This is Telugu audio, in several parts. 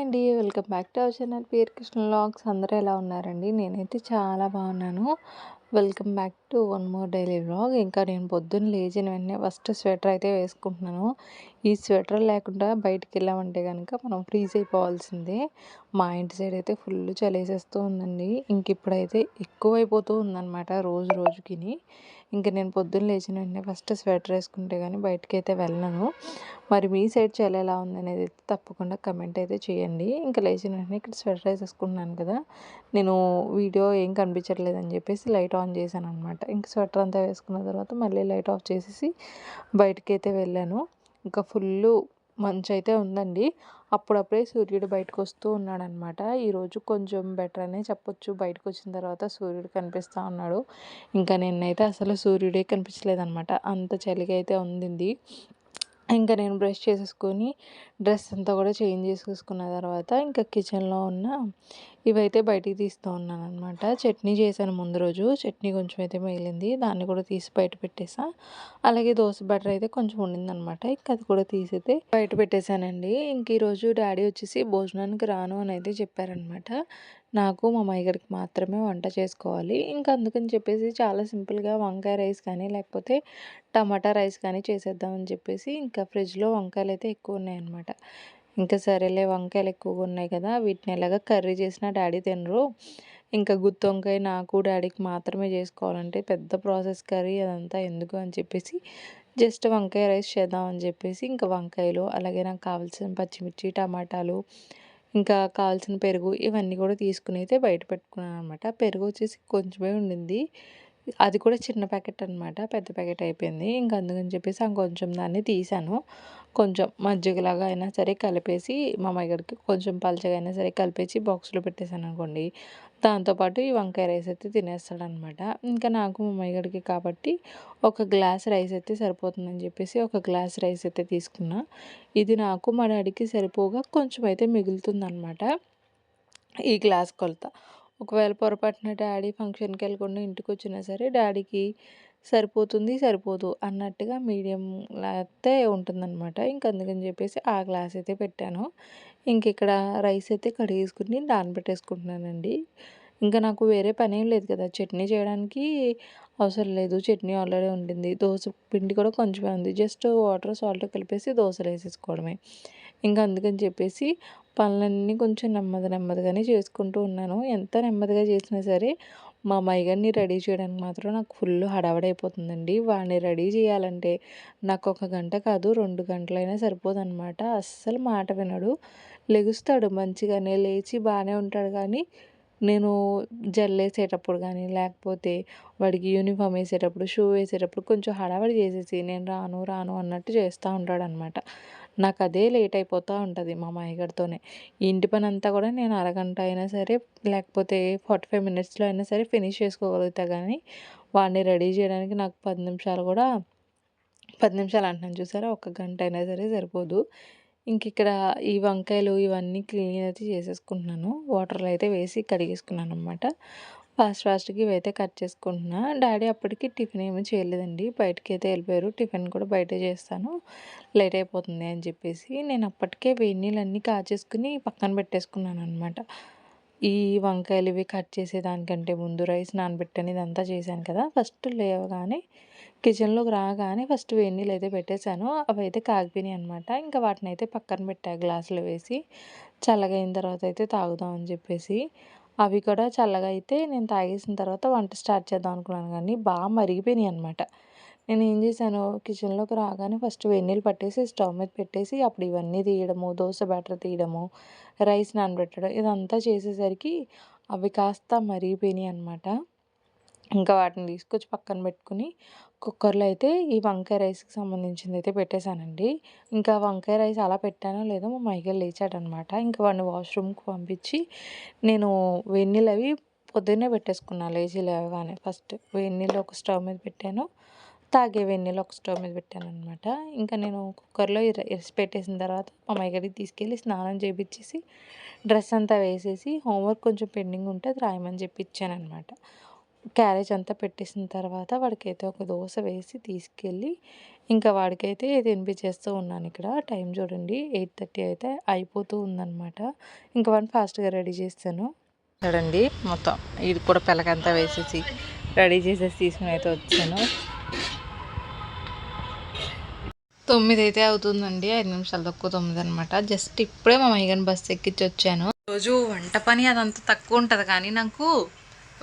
అండి. Welcome back to our channel PR Krishna logs అందరూ ఎలా ఉన్నారండి? నేనైతే చాలా బాగున్నాను. Welcome back to one more daily vlog. ఇంకా నేను పొద్దున్న లేచిన వెంటనే ఫస్ట్ స్వెటర్ అయితే వేసుకుంటున్నాను. ఈ స్వెటర్ లేకుండా బయటికి వెళ్ళామంటే కనుక మనం ఫ్రీజ్ అయిపోవాల్సిందే. మా ఇంటి సైడ్ అయితే ఫుల్ చలేసేస్తూ ఉందండి. ఇంక ఇప్పుడైతే ఎక్కువైపోతూ ఉందన్నమాట రోజు రోజుకిని. ఇంక నేను పొద్దున్న లేచిన వెంటనే ఫస్ట్ స్వెటర్ వేసుకుంటే కానీ బయటకి అయితే వెళ్ళను. మరి మీ సైడ్ చలి ఎలా ఉందనేది అయితే తప్పకుండా కమెంట్ అయితే చేయండి. ఇంకా లేచిన వెంటనే ఇక్కడ స్వెటర్ వేసేసుకున్నాను కదా! నేను వీడియో ఏం కనిపించట్లేదని చెప్పేసి లైట్ ఆన్ చేశాను అనమాట. ఇంక స్వెటర్ అంతా వేసుకున్న తర్వాత మళ్ళీ లైట్ ఆఫ్ చేసేసి బయటకైతే వెళ్ళాను. ఇంకా మంచి అయితే ఉందండి. అప్పుడప్పుడే సూర్యుడు బయటకు వస్తూ ఉన్నాడనమాట. ఈరోజు కొంచెం బెటర్ అనే చెప్పొచ్చు. బయటకు వచ్చిన తర్వాత సూర్యుడు కనిపిస్తా ఉన్నాడు. ఇంకా నిన్నైతే అసలు సూర్యుడే కనిపించలేదనమాట. అంత చలిగా అయితే ఉండింది. ఇంకా నేను బ్రష్ చేసేసుకొని డ్రెస్ అంతా కూడా చేంజ్ చేసేసుకున్న తర్వాత ఇంకా కిచెన్లో ఉన్న ఇవైతే బయటికి తీస్తూ ఉన్నాను అనమాట చట్నీ చేశాను ముందు రోజు. చట్నీ కొంచెం అయితే మిగిలింది. దాన్ని కూడా తీసి బయట పెట్టేసా. అలాగే దోశ బటర్ అయితే కొంచెం ఉండిందనమాట ఇంకా అది కూడా తీసైతే బయట పెట్టేశానండి. ఇంక ఈరోజు డాడీ వచ్చేసి భోజనానికి రాను అని అయితే చెప్పారనమాట నాకు మా మైగడికి మాత్రమే వంట చేసుకోవాలి. ఇంకా అందుకని చెప్పేసి చాలా సింపుల్గా వంకాయ రైస్ కానీ లేకపోతే టమాటా రైస్ కానీ చేసేద్దామని చెప్పేసి ఇంకా ఫ్రిడ్జ్లో వంకాయలు అయితే ఎక్కువ ఉన్నాయన్నమాట. ఇంకా సరేలే వంకాయలు ఎక్కువగా ఉన్నాయి కదా వీటిని ఎలాగ కర్రీ చేసినా డాడీ తినరు. ఇంకా గుత్తి వంకాయ నాకు డాడీకి మాత్రమే చేసుకోవాలంటే పెద్ద ప్రాసెస్ కర్రీ అదంతా ఎందుకు అని చెప్పేసి జస్ట్ వంకాయ రైస్ చేద్దామని చెప్పేసి ఇంకా వంకాయలు అలాగే నాకు కావాల్సిన పచ్చిమిర్చి టమాటాలు ఇంకా కావాల్సిన పెరుగు ఇవన్నీ కూడా తీసుకుని అయితే బయట పెట్టుకున్నాను అనమాట పెరుగు వచ్చేసి కొంచెమే ఉండింది. అది కూడా చిన్న ప్యాకెట్ అనమాట పెద్ద ప్యాకెట్ అయిపోయింది. ఇంకా అందుకని చెప్పేసి కొంచెం దాన్ని తీసాను. కొంచెం మజ్జిగలాగా అయినా సరే కలిపేసి మా మగ్గడికి కొంచెం పలచగా అయినా సరే కలిపేసి బాక్స్లో పెట్టేశాను అనుకోండి. దాంతోపాటు ఈ వంకాయ రైస్ అయితే తినేస్తాడనమాట ఇంకా నాకు మా మగ్గడికి కాబట్టి ఒక గ్లాస్ రైస్ అయితే సరిపోతుందని చెప్పేసి ఒక గ్లాస్ రైస్ అయితే తీసుకున్నా. ఇది నాకు మా డాడీకి సరిపోగా కొంచెం అయితే మిగులుతుందనమాట ఈ గ్లాస్ కొలత. ఒకవేళ పొరపాటున డాడీ ఫంక్షన్కి వెళ్ళకుండా ఇంటికి వచ్చినా సరే డాడీకి సరిపోతుంది సరిపోదు అన్నట్టుగా మీడియం అయితే ఉంటుందన్నమాట. ఇంక అందుకని చెప్పేసి ఆ గ్లాస్ అయితే పెట్టాను. ఇంక ఇక్కడ రైస్ అయితే కడిగేసుకుని నానబెట్టేసుకుంటున్నానండి ఇంకా నాకు వేరే పని ఏం లేదు కదా చట్నీ చేయడానికి అవసరం లేదు. చట్నీ ఆల్రెడీ ఉండింది. దోశ పిండి కూడా కొంచెమే ఉంది. జస్ట్ వాటర్ సాల్ట్ కలిపేసి దోశలు వేసేసుకోవడమే. ఇంకా అందుకని చెప్పేసి పనులన్నీ కొంచెం నెమ్మది నెమ్మదిగానే చేసుకుంటూ ఉన్నాను. ఎంత నెమ్మదిగా చేసినా సరే మా మైగన్ని రెడీ చేయడానికి మాత్రం నాకు ఫుల్ హడావడైపోతుందండి. వాడిని రెడీ చేయాలంటే నాకు ఒక గంట కాదు రెండు గంటలైనా సరిపోదన్నమాట. అస్సలు మాట వినడు. లెగుస్తాడు మంచిగానే లేచి బాగానే ఉంటాడు కానీ నేను జల్లేసేటప్పుడు కానీ లేకపోతే వాడికి యూనిఫామ్ వేసేటప్పుడు షూ వేసేటప్పుడు కొంచెం హడావడి చేసేసి నేను రాను రాను అన్నట్టు చేస్తూ ఉంటాడనమాట నాకు అదే లేట్ అయిపోతూ ఉంటుంది మా మాయగారితోనే. ఇంటి పని అంతా కూడా నేను అరగంట అయినా సరే లేకపోతే ఫార్టీ ఫైవ్ మినిట్స్లో అయినా సరే ఫినిష్ చేసుకోగలుగుతా కానీ వాడిని రెడీ చేయడానికి నాకు పది నిమిషాలు కూడా పది నిమిషాలు అంటున్నాను చూసారా ఒక గంట అయినా సరే సరిపోదు. ఇంక ఇక్కడ ఈ వంకాయలు ఇవన్నీ క్లీన్ అయితే చేసేసుకుంటున్నాను. వాటర్లో అయితే వేసి కడిగేసుకున్నాను అనమాట ఫాస్ట్ ఫాస్ట్గా ఇవైతే కట్ చేసుకుంటున్నా. డాడీ అప్పటికి టిఫిన్ ఏమీ చేయలేదండి. బయటకి అయితే వెళ్ళిపోయారు. టిఫిన్ కూడా బయటే చేస్తాను. లేట్ అయిపోతుంది అని చెప్పేసి నేను అప్పటికే వేడి నీళ్ళన్నీ కాచేసుకుని పక్కన పెట్టేసుకున్నాను అనమాట ఈ వంకాయలు ఇవి కట్ చేసేదానికంటే ముందు రైస్ నానబెట్టని ఇదంతా చేశాను కదా! ఫస్ట్ లేవగానే కిచెన్లోకి రాగానే ఫస్ట్ వేడి నీళ్ళు అయితే పెట్టేశాను. అవి అయితే కాగిపోయినాయి అనమాట ఇంకా వాటిని అయితే పక్కన పెట్టా. గ్లాసులు వేసి చల్లగా అయిన తర్వాత అయితే తాగుదాం అని చెప్పేసి అవి కూడా చల్లగా అయితే నేను తాగేసిన తర్వాత వంట స్టార్ట్ చేద్దాం అనుకున్నాను కానీ బాగా మరిగిపోయినాయి అనమాట నేను ఏం చేశాను కిచెన్లోకి రాగానే ఫస్ట్ వెన్నీళ్ళు పట్టేసి స్టవ్ మీద పెట్టేసి అప్పుడు ఇవన్నీ తీయడము దోశ బ్యాటర్ తీయడము రైస్ నానబెట్టడం ఇదంతా చేసేసరికి అవి కాస్త మరిగిపోయినాయి అనమాట ఇంకా వాటిని తీసుకొచ్చి పక్కన పెట్టుకుని కుక్కర్లో అయితే ఈ వంకాయ రైస్కి సంబంధించింది అయితే పెట్టేశానండి. ఇంకా వంకాయ రైస్ అలా పెట్టానో లేదో మా మైగల్ లేచాడనమాట ఇంకా వాడిని వాష్రూమ్కి పంపించి నేను వెన్నీళ్ళు అవి పొద్దున్నే పెట్టేసుకున్నాను లేచి లేవగానే. ఫస్ట్ వెన్నీళ్ళు ఒక స్టవ్ మీద పెట్టాను. తాగే వెన్నీళ్ళు ఒక స్టవ్ మీద పెట్టాను అనమాట ఇంకా నేను కుక్కర్లో రైస్ పెట్టేసిన తర్వాత మా మైగడికి తీసుకెళ్ళి స్నానం చేయించేసి డ్రెస్ అంతా వేసేసి హోంవర్క్ కొంచెం పెండింగ్ ఉంటే అది రాయమని చెప్పి ఇచ్చాను అనమాట క్యారేజ్ అంతా పెట్టేసిన తర్వాత వాడికైతే ఒక దోశ వేసి తీసుకెళ్ళి ఇంకా వాడికైతే తినిపించేస్తూ ఉన్నాను ఇక్కడ. టైం చూడండి ఎయిట్ థర్టీ అయితే అయిపోతూ ఉందన్నమాట. ఇంకా వాడిని ఫాస్ట్గా రెడీ చేస్తాను. చూడండి మొత్తం ఇది కూడా పిల్లకంతా వేసేసి రెడీ చేసేసి తీసుకుని అయితే వచ్చాను. తొమ్మిది అయితే అవుతుందండి ఐదు నిమిషాలు తక్కువ తొమ్మిది అనమాట జస్ట్ ఇప్పుడే మా మైగన్ బస్ ఎక్కించి వచ్చాను. రోజు వంట పని అదంతా తక్కువ ఉంటుంది కానీ నాకు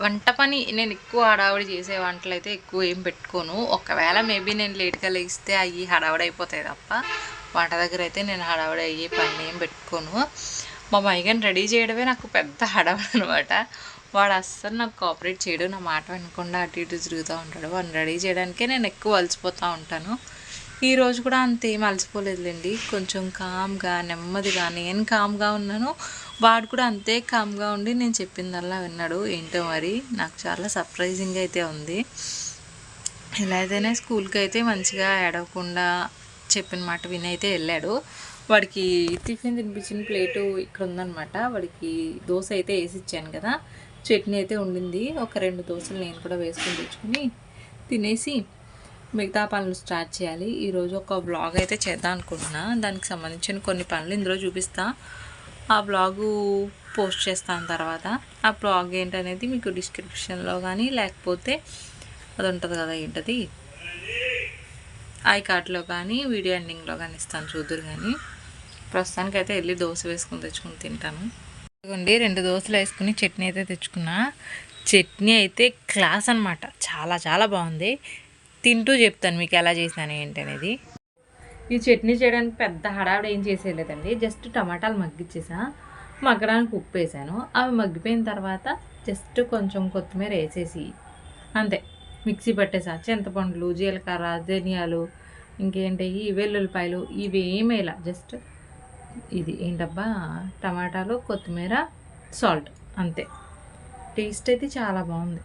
వంట పని నేను ఎక్కువ హడావుడి చేసే వంటలు అయితే ఎక్కువ ఏం పెట్టుకోను. ఒకవేళ మేబీ నేను లేట్గా లేస్తే అవి హడావుడి అయిపోతాయి తప్ప వంట దగ్గర అయితే నేను హడావుడి అయ్యే పని ఏం పెట్టుకోను. మా మైగన్ రెడీ చేయడమే నాకు పెద్ద హడావుడి అనమాట వాడు అస్సలు నాకు కోఆపరేట్ చేయడు నా మాట వినకుండా అటు ఇటు తిరుగుతూ ఉంటాడు. వాడిని రెడీ చేయడానికే నేను ఎక్కువ అలసిపోతూ ఉంటాను. ఈరోజు కూడా కూడా అంతేం అలసిపోలేదులేండి. కొంచెం కామ్గా నెమ్మదిగా నేను కామ్గా ఉన్నాను. వాడు కూడా అంతే కామ్గా ఉండి నేను చెప్పిందల్లా విన్నాడు. ఏంటో మరి? నాకు చాలా సర్ప్రైజింగ్ అయితే ఉంది. ఎలా అయితేనే స్కూల్కి అయితే మంచిగా ఏడవకుండా చెప్పిన మాట విని అయితే వెళ్ళాడు. వాడికి టిఫిన్ తినిపించిన ప్లేటు ఇక్కడ ఉందనమాట వాడికి దోశ అయితే వేసి ఇచ్చాను కదా. చట్నీ అయితే ఉండింది. ఒక రెండు దోశలు నేను కూడా వేసుకొని తెచ్చుకుని తినేసి మిగతా పనులు స్టార్ట్ చేయాలి. ఈరోజు ఒక బ్లాగ్ అయితే చేద్దాం అనుకుంటున్నా. దానికి సంబంధించిన కొన్ని పనులు ఇందులో చూపిస్తా. ఆ బ్లాగు పోస్ట్ చేస్తాను తర్వాత. ఆ బ్లాగ్ ఏంటనేది మీకు డిస్క్రిప్షన్లో కానీ లేకపోతే అది ఉంటుంది కదా ఏంటది? ఐ కార్డ్లో కానీ వీడియో ఎండింగ్లో కానీ ఇస్తాను చూద్దరు కానీ ప్రస్తుతానికి అయితే వెళ్ళి దోశ వేసుకుని తెచ్చుకుని తింటాను. ఇదిగోండి రెండు దోశలు వేసుకుని చట్నీ అయితే తెచ్చుకున్నా. చట్నీ అయితే క్లాస్ అనమాట చాలా చాలా బాగుంది. తింటూ చెప్తాను మీకు ఎలా చేశాను ఏంటి అనేది ఈ చట్నీ చేయడానికి పెద్ద హడావిడ ఏం చేసేయలేదండి. జస్ట్ టమాటాలు మగ్గిచ్చేసా. మగ్గడానికి ఉప్పు వేసాను అవి మగ్గిపోయిన తర్వాత జస్ట్ కొంచెం కొత్తిమీర వేసేసి అంతే. మిక్సీ పట్టేసా. చింతపండులు జీలకర్ర ధనియాలు ఇంకేంటి వెల్లుల్లిపాయలు ఇవి ఏమేలా జస్ట్ ఇది ఏంటబ్బా? టమాటాలు కొత్తిమీర సాల్ట్ అంతే. టేస్ట్ అయితే చాలా బాగుంది.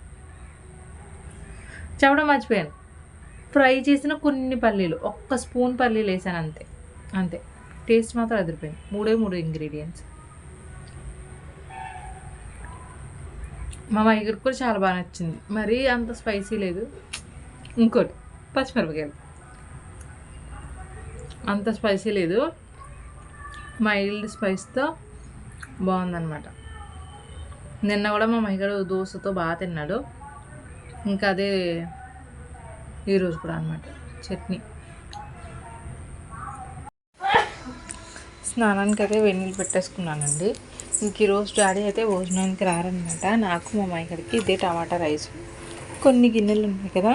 చెప్పడం మర్చిపోయాను. ఫ్రై చేసిన కొన్ని పల్లీలు ఒక్క స్పూన్ పల్లీలు వేసాను అంతే. అంతే. టేస్ట్ మాత్రం అదిరిపోయింది. మూడే మూడు ఇంగ్రీడియంట్స్ మా మైగర్ కూడా చాలా బాగా నచ్చింది. మరీ అంత స్పైసీ లేదు. ఇంకోటి పచ్చిమిరపకాయలు. అంత స్పైసీ లేదు. మైల్డ్ స్పైస్తో బాగుందన్నమాట. నిన్న కూడా మా మహిగడు దోశతో బాగా తిన్నాడు. ఇంకా అదే ఈరోజు కూడా అనమాట చట్నీ. స్నానానికి అయితే వెన్నీళ్ళు పెట్టేసుకున్నానండి. ఇంక ఈరోజు డాడీ అయితే భోజనానికి రారనమాట నాకు మా అమ్మాయికి ఇదే టమాటా రైస్. కొన్ని గిన్నెలు ఉన్నాయి కదా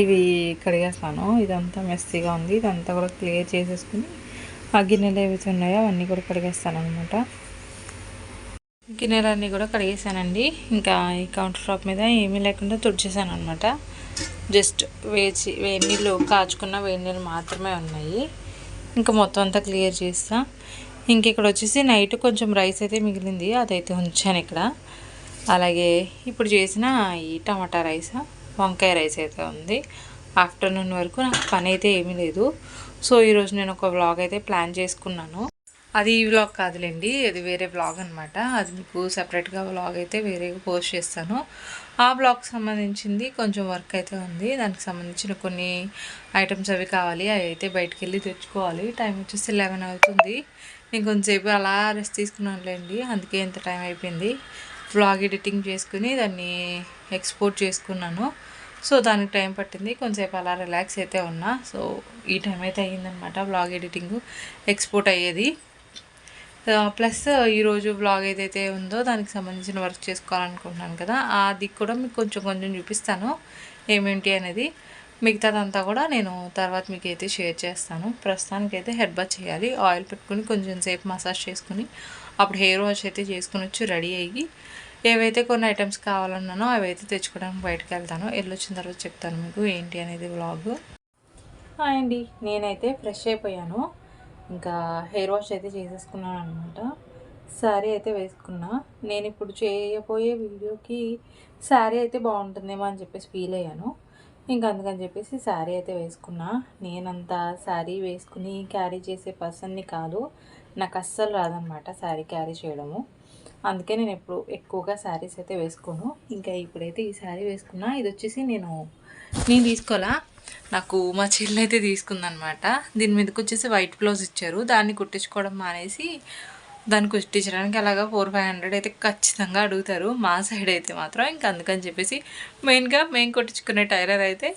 ఇవి కడిగేస్తాను. ఇదంతా మెస్సీగా ఉంది. ఇదంతా కూడా క్లియర్ చేసేసుకుని ఆ గిన్నెలు ఏవైతే ఉన్నాయో అవన్నీ కూడా కడిగేస్తాను అనమాట గిన్నెలన్నీ కూడా కడిగేసానండి ఇంకా ఈ కౌంటర్ టాప్ మీద ఏమీ లేకుండా తుడిచేసాను అనమాట జస్ట్ వేచి వేడి నీళ్ళు కాచుకున్న వేడి నీళ్ళు మాత్రమే ఉన్నాయి. ఇంకా మొత్తం అంతా క్లియర్ చేస్తా. ఇంక ఇక్కడ వచ్చేసి నైట్ కొంచెం రైస్ అయితే మిగిలింది అదైతే ఉంచాను ఇక్కడ. అలాగే ఇప్పుడు చేసిన ఈ టమాటా రైస్ వంకాయ రైస్ అయితే ఉంది. ఆఫ్టర్నూన్ వరకు నాకు పని అయితే ఏమీ లేదు. సో ఈరోజు నేను ఒక వ్లాగ్ అయితే ప్లాన్ చేసుకున్నాను. అది ఈ వ్లాగ్ కాదులేండి అది వేరే వ్లాగ్ అనమాట అది మీకు సపరేట్గా వ్లాగ్ అయితే వేరేగా పోస్ట్ చేస్తాను. ఆ బ్లాగ్కి సంబంధించింది కొంచెం వర్క్ అయితే ఉంది. దానికి సంబంధించిన కొన్ని ఐటమ్స్ అవి కావాలి. అవి అయితే బయటకు వెళ్ళి తెచ్చుకోవాలి. టైం వచ్చేసి లెవెన్ అవుతుంది. నేను కొంచెంసేపు అలా రెస్ట్ తీసుకున్నానులేండి. అందుకే ఎంత టైం అయిపోయింది. వ్లాగ్ ఎడిటింగ్ చేసుకుని దాన్ని ఎక్స్పోర్ట్ చేసుకున్నాను. సో దానికి టైం పట్టింది. కొంచెంసేపు అలా రిలాక్స్ అయితే ఉన్నా. సో ఈ టైం అయితే అయ్యిందనమాట బ్లాగ్ ఎడిటింగ్ ఎక్స్పోర్ట్ అయ్యేది. ప్లస్ ఈరోజు బ్లాగ్ ఏదైతే ఉందో దానికి సంబంధించిన వర్క్ చేసుకోవాలనుకుంటున్నాను కదా అది కూడా మీకు కొంచెం కొంచెం చూపిస్తాను ఏమేంటి అనేది. మిగతాదంతా కూడా నేను తర్వాత మీకు అయితే షేర్ చేస్తాను. ప్రస్తుతానికి అయితే హెడ్ బాత్ చేయాలి ఆయిల్ పెట్టుకుని కొంచెం సేపు మసాజ్ చేసుకుని అప్పుడు హెయిర్ వాష్ అయితే చేసుకుని వచ్చి రెడీ అయ్యి ఏవైతే కొన్ని ఐటమ్స్ కావాలన్నానో అవి అయితే తెచ్చుకోవడానికి బయటకు వెళ్తాను. వెళ్ళొచ్చిన తర్వాత చెప్తాను మీకు ఏంటి అనేది వ్లాగ్ అండి నేనైతే ఫ్రెష్ అయిపోయాను. ఇంకా హెయిర్ వాష్ అయితే చేసేసుకున్నాను అనమాట శారీ అయితే వేసుకున్నా. నేను ఇప్పుడు చేయబోయే వీడియోకి శారీ అయితే బాగుంటుందేమో అని చెప్పేసి ఫీల్ అయ్యాను. ఇంకా అందుకని చెప్పేసి శారీ అయితే వేసుకున్నా. నేనంత శారీ వేసుకుని క్యారీ చేసే పర్సన్ని కాదు. నాకు అస్సలు రాదనమాట శారీ క్యారీ చేయడము. అందుకే నేను ఎప్పుడు ఎక్కువగా శారీస్ అయితే వేసుకోను. ఇంకా ఇప్పుడైతే ఈ శారీ వేసుకున్నా. ఇది వచ్చేసి నేను నేను తీసుకోవాలా? నాకు మా చెల్లి అయితే తీసుకుందనమాట. దీని మీదకి వచ్చేసి వైట్ బ్లౌజ్ ఇచ్చారు. దాన్ని కుట్టించుకోవడం మానేసి దాన్ని కుట్టించడానికి అలాగా ఫోర్ ఫైవ్ హండ్రెడ్ అయితే ఖచ్చితంగా అడుగుతారు. మా సైడ్ అయితే మాత్రం ఇంకా అందుకని చెప్పేసి మెయిన్గా మేము కుట్టించుకునే టైలర్ అయితే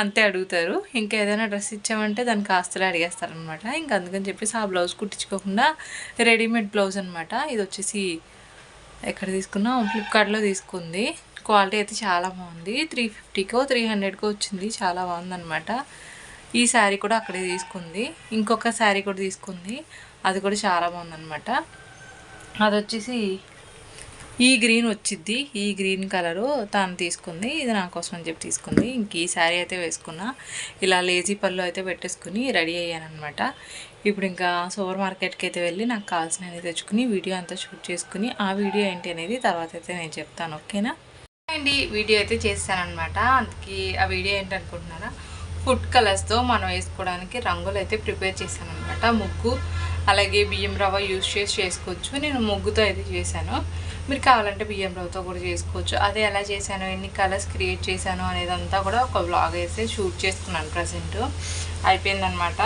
అంతే అడుగుతారు. ఇంకా ఏదైనా డ్రెస్ ఇచ్చామంటే దానికి కాస్తలే అడిగేస్తారనమాట. ఇంకా అందుకని చెప్పేసి ఆ బ్లౌజ్ కుట్టించుకోకుండా రెడీమేడ్ బ్లౌజ్ అనమాట. ఇది వచ్చేసి ఎక్కడ తీసుకున్నా? ఫ్లిప్కార్ట్లో తీసుకుంది. క్వాలిటీ అయితే చాలా బాగుంది. త్రీ ఫిఫ్టీకో త్రీ హండ్రెడ్కో వచ్చింది. చాలా బాగుందనమాట ఈ శారీ కూడా అక్కడే తీసుకుంది. ఇంకొక శారీ కూడా తీసుకుంది. అది కూడా చాలా బాగుందనమాట అది వచ్చేసి ఈ గ్రీన్ వచ్చిద్ది. ఈ గ్రీన్ కలరు తాను తీసుకుంది. ఇది నా కోసం అని చెప్పి తీసుకుంది. ఇంక ఈ శారీ అయితే వేసుకున్నా. ఇలా లేజీ పళ్ళు అయితే పెట్టేసుకుని రెడీ అయ్యానమాట ఇప్పుడు ఇంకా సూపర్ మార్కెట్కి అయితే వెళ్ళి నాకు కావాల్సినవి తెచ్చుకుని వీడియో అంతా షూట్ చేసుకుని ఆ వీడియో ఏంటి అనేది తర్వాత అయితే నేను చెప్తాను. ఓకేనా? అండి వీడియో అయితే చేశానమాట అందుకే ఆ వీడియో ఏంటనుకుంటున్నారా? ఫుడ్ కలర్స్తో మనం వేసుకోవడానికి రంగులు అయితే ప్రిపేర్ చేశానమాట ముగ్గు అలాగే బియ్యం రవ్వ యూస్ చేసి చేసుకోవచ్చు. నేను ముగ్గుతో అయితే చేశాను. మీరు కావాలంటే బియ్యం రవ్వతో కూడా చేసుకోవచ్చు. అదే ఎలా చేశాను ఎన్ని కలర్స్ క్రియేట్ చేశాను అనేదంతా కూడా ఒక బ్లాగ్ అయితే షూట్ చేసుకున్నాను ప్రజెంట్ అయిపోయిందనమాట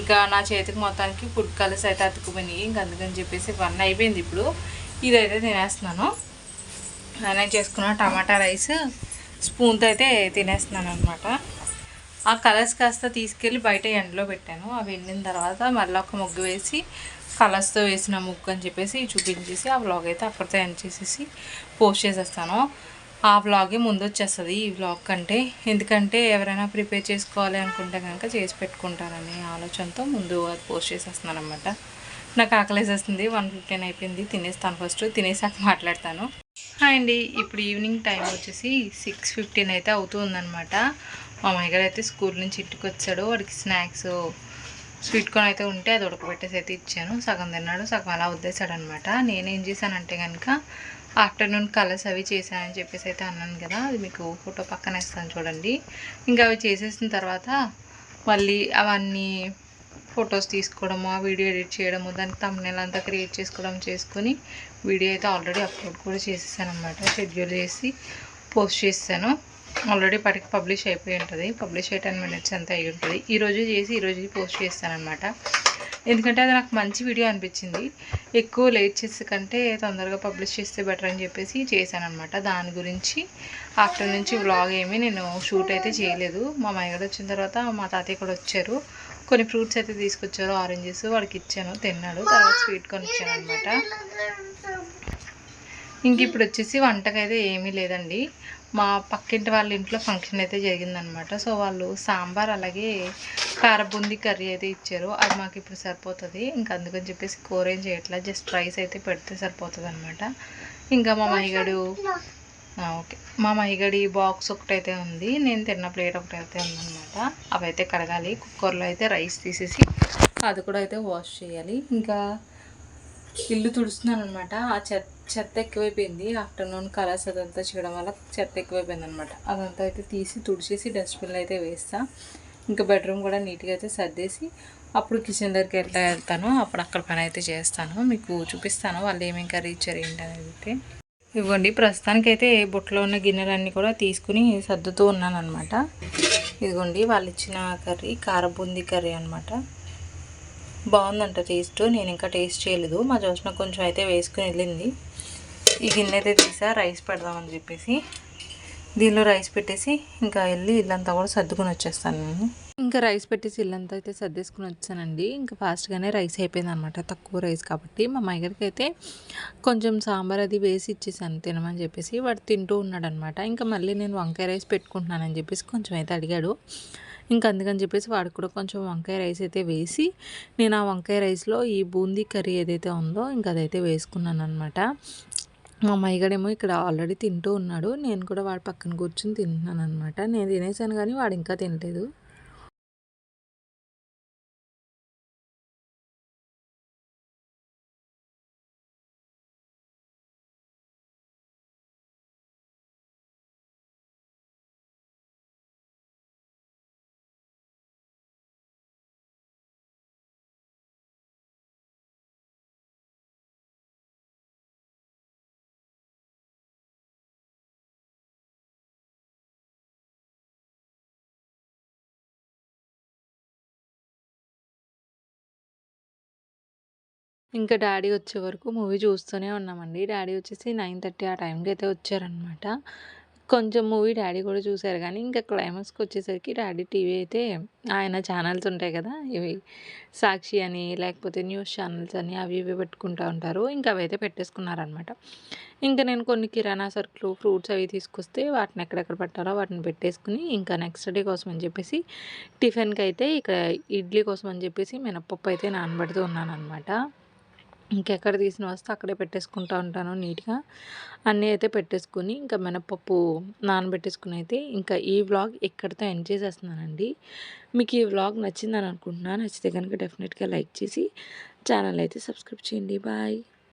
ఇంకా నా చేతికి మొత్తానికి ఫుడ్ కలర్స్ అయితే అతుకుపోయినాయి ఇంక అందుకని చెప్పేసి వన్ అయిపోయింది ఇప్పుడు. ఇదైతే తినేస్తున్నాను. నేనే చేసుకున్న టమాటా రైస్ స్పూన్తో అయితే తినేస్తున్నాను అనమాట ఆ కలర్స్ కాస్త తీసుకెళ్ళి బయట ఎండలో పెట్టాను. అవి ఎండిన తర్వాత మళ్ళీ ఒక ముగ్గు వేసి కలర్స్తో వేసిన ముగ్గు అని చెప్పేసి చూపించేసి ఆ బ్లాగ్ అయితే అక్కడితో ఎండ్ చేసేసి పోస్ట్ చేసేస్తాను. ఆ బ్లాగే ముందు వచ్చేస్తుంది ఈ బ్లాగ్ కంటే. ఎందుకంటే ఎవరైనా ప్రిపేర్ చేసుకోవాలి అనుకుంటే కనుక చేసి పెట్టుకుంటారనే ఆలోచనతో ముందు అది పోస్ట్ చేసేస్తున్నాను అనమాట నాకు ఆకలేసేస్తుంది. వన్ ఫిఫ్టీన్ అయిపోయింది. తినేస్తాను ఫస్ట్ తినేసాక మాట్లాడతాను. హాయ్ అండి ఇప్పుడు ఈవినింగ్ టైం వచ్చేసి సిక్స్ ఫిఫ్టీన్ అయితే అవుతుందన్నమాట. మా అమ్మగారు అయితే స్కూల్ నుంచి ఇంటికి వచ్చాడు. వాడికి స్నాక్స్ స్వీట్ కార్న్ అయితే ఉంటే అది ఉడకబెట్టేసి అయితే ఇచ్చాను. సగం తిన్నాడు సగం అలా వద్దేశాడు అనమాట నేనేం చేశానంటే కనుక ఆఫ్టర్నూన్ కలర్స్ అవి చేశానని చెప్పేసి అయితే అన్నాను కదా అది మీకు ఫోటో పక్కన ఇస్తాను చూడండి. ఇంకా అవి చేసేసిన తర్వాత మళ్ళీ అవన్నీ ఫొటోస్ తీసుకోవడము ఆ వీడియో ఎడిట్ చేయడము దానికి తమ్మునేల్ అంతా క్రియేట్ చేసుకోవడం చేసుకొని వీడియో అయితే ఆల్రెడీ అప్లోడ్ కూడా చేసేసాను అనమాట షెడ్యూల్ చేసి పోస్ట్ చేశాను ఆల్రెడీ పడికి పబ్లిష్ అయిపోయి ఉంటుంది. పబ్లిష్ అయ్యి టెన్ మినిట్స్ అంతా అయి ఉంటుంది. ఈరోజు చేసి ఈరోజు పోస్ట్ చేస్తానమాట ఎందుకంటే అది నాకు మంచి వీడియో అనిపించింది. ఎక్కువ లేట్ చేసే కంటే తొందరగా పబ్లిష్ చేస్తే బెటర్ అని చెప్పేసి చేశాను అనమాట దాని గురించి ఆఫ్టర్ నుంచి వ్లాగ్ ఏమీ నేను షూట్ అయితే చేయలేదు. మా మైగడ వచ్చిన తర్వాత మా తాతయ్య కూడా వచ్చారు. కొన్ని ఫ్రూట్స్ అయితే తీసుకొచ్చారు ఆరెంజెస్ వాడికి ఇచ్చాను తిన్నాడు. తర్వాత స్వీట్ కొనిచ్చాను అనమాట ఇంక ఇప్పుడు వచ్చేసి వంటకైతే ఏమీ లేదండి. మా పక్కింటి వాళ్ళ ఇంట్లో ఫంక్షన్ అయితే జరిగిందనమాట సో వాళ్ళు సాంబార్ అలాగే కారబుంది కర్రీ అయితే ఇచ్చారు. అది మాకు ఇప్పుడు సరిపోతుంది. ఇంకా అందుకని చెప్పేసి కూర ఏం చేయట్లా జస్ట్ రైస్ అయితే పెడితే సరిపోతుంది అనమాట ఇంకా మా మైగడు ఓకే. మా మైగడి బాక్స్ ఒకటైతే ఉంది. నేను తిన్న ప్లేట్ ఒకటైతే ఉందన్నమాట. అవి అయితే కడగాలి. కుక్కర్లో అయితే రైస్ తీసేసి అది కూడా అయితే వాష్ చేయాలి. ఇంకా ఇల్లు తుడుస్తున్నాను అనమాట ఆ చెత్త చెత్త ఎక్కువైపోయింది. ఆఫ్టర్నూన్ కలర్స్ అదంతా చేయడం వల్ల చెత్త ఎక్కువైపోయింది అనమాట అదంతా అయితే తీసి తుడిచేసి డస్ట్బిన్లో అయితే వేస్తా. ఇంకా బెడ్రూమ్ కూడా నీట్గా అయితే సర్దేసి అప్పుడు కిచెన్ దగ్గరికి వెళ్తా వెళ్తాను. అప్పుడు అక్కడ పని అయితే చేస్తాను. మీకు చూపిస్తాను. వాళ్ళు ఏమేమి కర్రీ ఇచ్చారు ఏంటనేది అయితే. ఇవ్వండి. ప్రస్తుతానికైతే బుట్టలో ఉన్న గిన్నెలన్నీ కూడా తీసుకుని సర్దుతూ ఉన్నాను అనమాట ఇదిగోండి వాళ్ళు ఇచ్చిన కర్రీ కారబూంది కర్రీ అనమాట బాగుందంట టేస్ట్ నేను ఇంకా టేస్ట్ చేయలేదు. మా జోష్న కొంచెం అయితే వేసుకుని వెళ్ళింది. ఈ గిన్నె అయితే తీసా రైస్ పెడదామని చెప్పేసి. దీనిలో రైస్ పెట్టేసి ఇంకా వెళ్ళి ఇల్లంతా కూడా సర్దుకుని వచ్చేస్తాను నేను. ఇంకా రైస్ పెట్టేసి ఇల్లంతా అయితే సర్దేసుకుని వచ్చానండి. ఇంకా ఫాస్ట్గానే రైస్ అయిపోయింది అనమాట తక్కువ రైస్ కాబట్టి మా మైగడికి అయితే కొంచెం సాంబార్ అది వేసి ఇచ్చేసాను తినమని చెప్పేసి. వాడు తింటూ ఉన్నాడనమాట ఇంకా మళ్ళీ నేను వంకాయ రైస్ పెట్టుకుంటున్నానని చెప్పేసి కొంచెం అయితే అడిగాడు. ఇంకా అందుకని చెప్పేసి వాడికి కూడా కొంచెం వంకాయ రైస్ అయితే వేసి నేను ఆ వంకాయ రైస్లో ఈ బూందీ కర్రీ ఏదైతే ఉందో ఇంకా అదైతే వేసుకున్నాను అనమాట మా అమ్మాయిగాడేమో ఇక్కడ ఆల్రెడీ తింటూ ఉన్నాడు. నేను కూడా వాడి పక్కన కూర్చొని తింటున్నాను అనమాట నేను తినేసాను కానీ వాడు ఇంకా తినలేదు. ఇంకా డాడీ వచ్చే వరకు మూవీ చూస్తూనే ఉన్నామండి. డాడీ వచ్చేసి 9:30 ఆ టైంకి అయితే వచ్చారనమాట. కొంచెం మూవీ డాడీ కూడా చూశారు కానీ ఇంకా క్లైమాక్స్‌కొచ్చేసరికి డాడీ టీవీ అయితే ఆయన ఛానల్స్ ఉంటాయి కదా! ఇవి సాక్షి అని, లేకపోతే న్యూస్ ఛానల్స్ అని అవి ఇవి పెట్టుకుంటా ఉంటారు. ఇంకా అవైతే పెట్టేసుకున్నారనమాట. ఇంకా నేను కొన్ని కిరాణా సరుకులు, ఫ్రూట్స్ అవి తీసుకొస్తే వాటిని ఎక్కడెక్కడ పెట్టాలో వాటిని పెట్టేసుకుని ఇంకా నెక్స్ట్ డే కోసం అని చెప్పేసి అయితే ఇక్కడ ఇడ్లీ కోసం అని చెప్పేసి మినప్పప్పు అయితే నానబెడుతూ ఉన్నాననమాట. ఇంకెక్కడ తీసిన వస్తే అక్కడే పెట్టేసుకుంటా ఉంటాను నీట్‌గా. అన్నీ అయితే పెట్టేసుకొని, ఇంకా మినపప్పు నానబెట్టేసుకుని అయితే ఇంకా ఈ వ్లాగ్ ఇక్కడితో ఎండ్ చేసేస్తున్నానండి. మీకు ఈ వ్లాగ్ నచ్చిందని అనుకుంటున్నాను. నచ్చితే కనుక డెఫినెట్గా లైక్ చేసి ఛానల్ అయితే సబ్స్క్రైబ్ చేయండి. బాయ్.